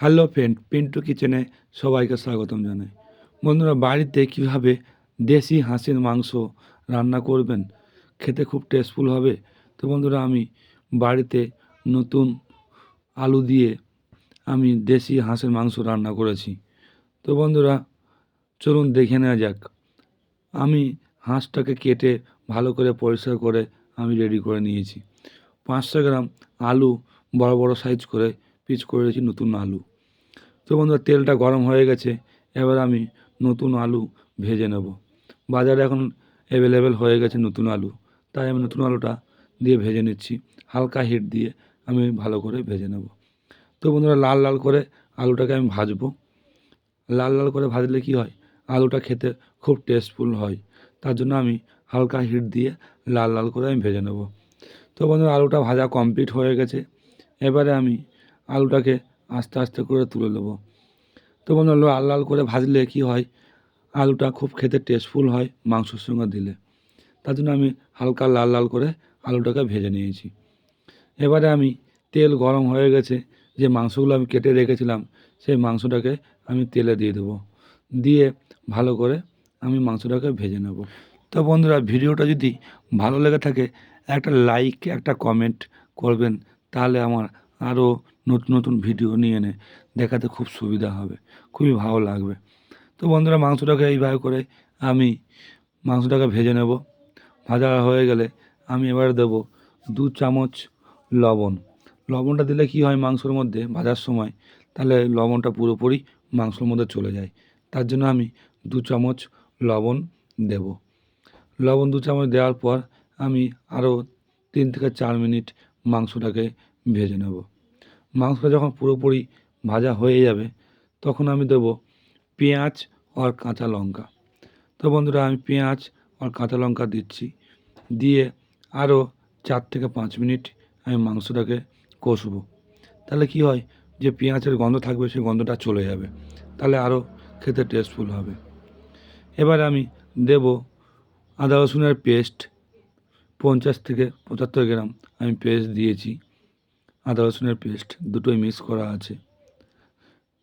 Hello friend, Pintu কিচেনে সবাইকে স্বাগতম জানাই। বন্ধুরা, বাড়িতে কীভাবে দেশি হাঁসের মাংস রান্না করবেন? খেতে খুব টেস্টফুল হবে। তো বন্ধুরা, আমি বাড়িতে নতুন আলু দিয়ে আমি দেশি হাঁসের মাংস রান্না করেছি। তো বন্ধুরা, চলুন দেখে নেওয়া যাক। আমি হাঁসটাকে কেটে ভালো করে পরিষ্কার করে আমি রেডি করে নিয়েছি। পাঁচশো গ্রাম আলু বড় বড় সাইজ করে পিচ করেছি নতুন আলু। তো বন্ধুরা, তেলটা গরম হয়ে গেছে, এবার আমি নতুন আলু ভেজে নেব। বাজারে এখন অ্যাভেলেবেল হয়ে গেছে নতুন আলু, তাই আমি নতুন আলুটা দিয়ে ভেজে নিচ্ছি। হালকা হিট দিয়ে আমি ভালো করে ভেজে নেব। তো বন্ধুরা, লাল লাল করে আলুটাকে আমি ভাজবো। লাল লাল করে ভাজলে কি হয়? আলুটা খেতে খুব টেস্টফুল হয়। তার জন্য আমি হালকা হিট দিয়ে লাল লাল করে আমি ভেজে নেব। তো বন্ধুরা, আলুটা ভাজা কমপ্লিট হয়ে গেছে। এবারে আমি আলুটাকে আস্তে আস্তে করে তুলে নেব। তো বন্ধুরা লাল লাল করে ভাজলে কি হয়? আলুটা খুব খেতে টেস্টফুল হয় মাংসর সঙ্গে দিলে। তার জন্য আমি হালকা লাল লাল করে আলুটাকে ভেজে নিয়েছি। এবারে আমি তেল গরম হয়ে গেছে, যে মাংসগুলো আমি কেটে রেখেছিলাম, সেই মাংসটাকে আমি তেলে দিয়ে দেবো। দিয়ে ভালো করে আমি মাংসটাকে ভেজে নেব। তো বন্ধুরা, ভিডিওটা যদি ভালো লেগে থাকে, একটা লাইক একটা কমেন্ট করবেন, তাহলে আমার আরও নতুন নতুন ভিডিও নিয়ে এনে দেখাতে খুব সুবিধা হবে। খুবই ভালো লাগবে। তো বন্ধুরা, মাংসটাকে এইভাবে করে আমি মাংসটাকে ভেজে নেব। ভাজা হয়ে গেলে আমি এবার দেবো দু চামচ লবণ। লবণটা দিলে কি হয় মাংসর মধ্যে ভাজার সময়, তাহলে লবণটা পুরোপুরি মাংসর মধ্যে চলে যায়। তার জন্য আমি দু চামচ লবণ দেব। লবণ দু চামচ দেওয়ার পর আমি আরও তিন থেকে চার মিনিট মাংসটাকে ভেজে নেব। মাংসটা যখন পুরোপুরি ভাজা হয়ে যাবে, তখন আমি দেব পেঁয়াজ আর কাঁচা লঙ্কা। তো বন্ধুরা, আমি পেঁয়াজ আর কাঁচা লঙ্কা দিচ্ছি। দিয়ে আরও চার থেকে পাঁচ মিনিট আমি মাংসটাকে কষবো। তাহলে কি হয়, যে পেঁয়াজের গন্ধ থাকবে, সেই গন্ধটা চলে যাবে। তাহলে আরও খেতে টেস্টফুল হবে। এবার আমি দেব আদা রসুনের পেস্ট পঞ্চাশ থেকে পঁচাত্তর গ্রাম আমি পেস্ট দিয়েছি। আদা রসুনের পেস্ট দুটোই মিক্স করা আছে।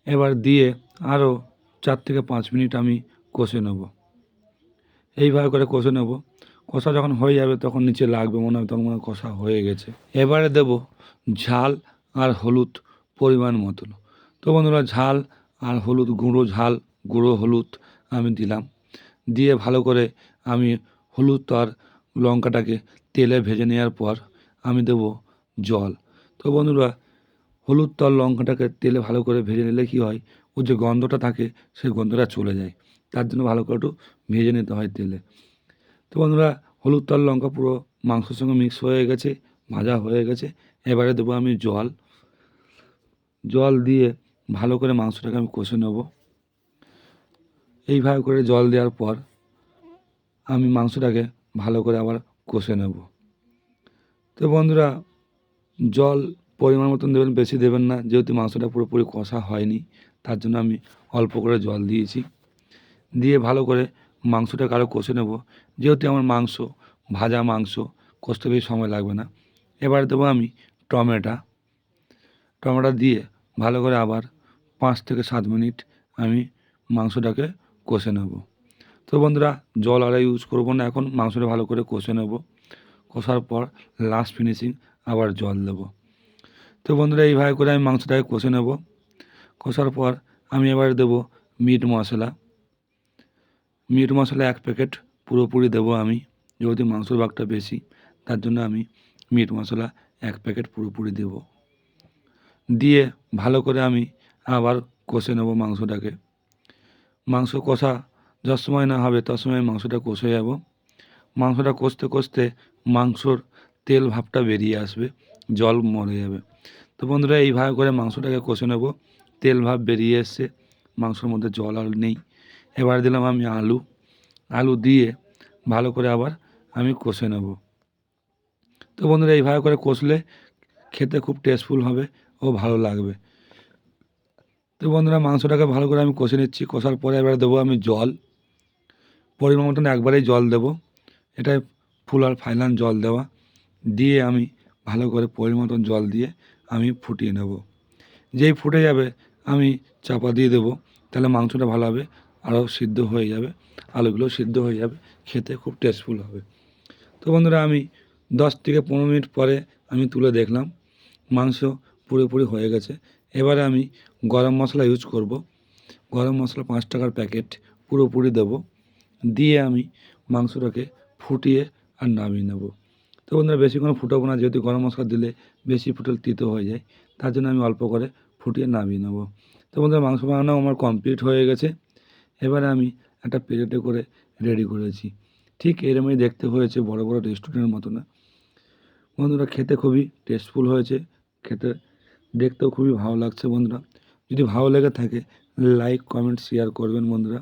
এবার দিয়ে আরও চার থেকে পাঁচ মিনিট আমি কষে নেব। এইভাবে করে কষে নেব। কষা যখন হয়ে যাবে তখন নিচে লাগবে, মনে হবে তখন মনে কষা হয়ে গেছে। এবারে দেব ঝাল আর হলুদ পরিমাণ মতন। তো বন্ধুরা, ঝাল আর হলুদ গুঁড়ো, ঝাল, গুঁড়ো, হলুদ আমি দিলাম। দিয়ে ভালো করে আমি হলুদ আর লঙ্কাটাকে তেলে ভেজে নেওয়ার পর আমি দেব জল। তো বন্ধুরা, হলুদ তল লঙ্কাটাকে তেলে ভালো করে ভেজে নিলে কী হয় ওর যে গন্ধটা থাকে, সেই গন্ধটা চলে যায়। তার জন্য ভালো করে একটু ভেজে নিতে হয় তেলে। তো বন্ধুরা, হলুদ তল লঙ্কা পুরো মাংসের সঙ্গে মিক্স হয়ে গেছে, ভাজা হয়ে গেছে। এবারে দেবো আমি জল। জল দিয়ে ভালো করে মাংসটাকে আমি কষে নেব। এইভাবে করে জল দেওয়ার পর আমি মাংসটাকে ভালো করে আবার কষে নেব। তো বন্ধুরা জল পরিমাণ মতন দেবেন, বেশি দেবেন না। যেহেতু মাংসটা পুরোপুরি কষা হয়নি, তার জন্য আমি অল্প করে জল দিয়েছি। দিয়ে ভালো করে মাংসটাকে আরও কষে নেব। যেহেতু আমার মাংস, ভাজা মাংস, কষতে বেশি সময় লাগবে না। এবার দেবো আমি টমেটো। টমেটো দিয়ে ভালো করে আবার পাঁচ থেকে সাত মিনিট আমি মাংসটাকে কষে নেব। তো বন্ধুরা, জল আর ইউজ করব না এখন, মাংসটা ভালো করে কষে নেব। কষার পর লাস্ট ফিনিশিং আবার জল দেবো। তো বন্ধুরা এইভাবে করে আমি মাংসটাকে কষে নেব। কষার পর আমি এবার দেবো মিট মশলা। মিট মশলা এক প্যাকেট পুরোপুরি দেবো আমি, যেহেতু মাংসর ভাগটা বেশি, তার জন্য আমি মিট মশলা এক প্যাকেট পুরোপুরি দেব। দিয়ে ভালো করে আমি আবার কষে নেব মাংসটাকে। মাংস কষা যত সময় না হবে তত সময় মাংসটা কষে যাব। মাংসটা কষতে কষতে মাংসর তেল ভাবটা বেরিয়ে আসবে, জল মরে যাবে। তো বন্ধুরা এইভাবে করে মাংসটাকে কষে নেব। তেল ভাব বেরিয়ে এসছে, মাংসর মধ্যে জল আর নেই। এবার দিলাম আমি আলু। আলু দিয়ে ভালো করে আবার আমি কষে নেব। তো বন্ধুরা এইভাবে করে কষলে খেতে খুব টেস্টফুল হবে ও ভালো লাগবে। তো বন্ধুরা, মাংসটাকে ভালো করে আমি কষে নিচ্ছি। কষার পরে এবার দেবো আমি জল। পরিমাণ মতন একবারেই জল দেব। এটা ফুল আর ফাইনাল জল দেওয়া। দিয়ে আমি ভালো করে পরিমাণ জল দিয়ে আমি ফুটিয়ে নেব। যেই ফুটে যাবে, আমি চাপা দিয়ে দেবো। তাহলে মাংসটা ভালো হবে, আরও সিদ্ধ হয়ে যাবে, আলুগুলো সিদ্ধ হয়ে যাবে, খেতে খুব টেস্টফুল হবে। তো বন্ধুরা, আমি দশ থেকে পনেরো মিনিট পরে আমি তুলে দেখলাম, মাংস পুরোপুরি হয়ে গেছে। এবারে আমি গরম মশলা ইউজ করব। গরম মশলা পাঁচ টাকার প্যাকেট পুরোপুরি দেবো। দিয়ে আমি মাংসটাকে ফুটিয়ে আর নামিয়ে নেব। তো বন্ধুরা বেশিক্ষণ ফুটাবো না, যেহেতু গরম মশলা দিলে বেশি ফুটল তিতো হয়ে যায়, তার জন্য আমি অল্প করে ফুটিয়ে নামিয়ে নেব। তো বন্ধুরা, মাংস বানানো আমার কমপ্লিট হয়ে গেছে। এবারে আমি একটা প্লেটে করে রেডি করেছি। ঠিক এরমই দেখতে হয়েছে, বড় বড় রেস্টুরেন্টের মতো না। বন্ধুরা, খেতে খুবই টেস্টফুল হয়েছে, খেতে দেখতেও খুবই ভালো লাগছে বন্ধুরা। যদি ভালো লেগে থাকে লাইক কমেন্ট শেয়ার করবেন বন্ধুরা।